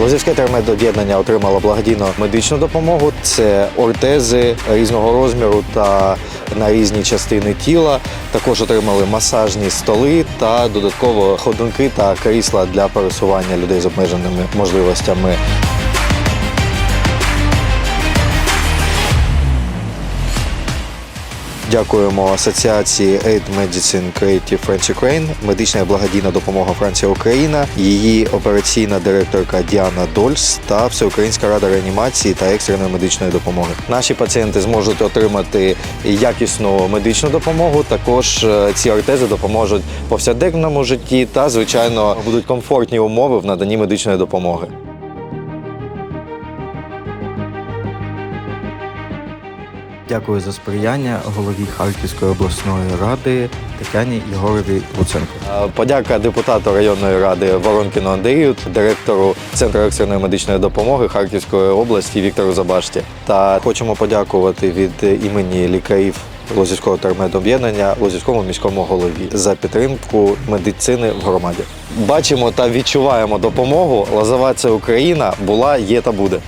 Лозівське термедоб'єднання отримало благодійну медичну допомогу. Це ортези різного розміру та на різні частини тіла. Також отримали масажні столи та додатково ходунки та крісла для пересування людей з обмеженими можливостями. Дякуємо асоціації Aid Medicine Creative French Ukraine, медична благодійна допомога Франція Україна, її операційна директорка Діана Дольс та Всеукраїнська рада реанімації та екстреної медичної допомоги. Наші пацієнти зможуть отримати якісну медичну допомогу. Також е, ці ортези допоможуть повсякденному житті та, звичайно, будуть комфортні умови в наданні медичної допомоги. Дякую за сприяння голові Харківської обласної ради Тетяні Єгорові Луценко. Подяка депутату районної ради Воронкіну Андрію, директору Центру екстреної медичної допомоги Харківської області Віктору Забашті. Та хочемо подякувати від імені лікарів Лозівського термедоб'єднання Лозівському міському голові за підтримку медицини в громаді. Бачимо та відчуваємо допомогу. Лозова це Україна була, є та буде.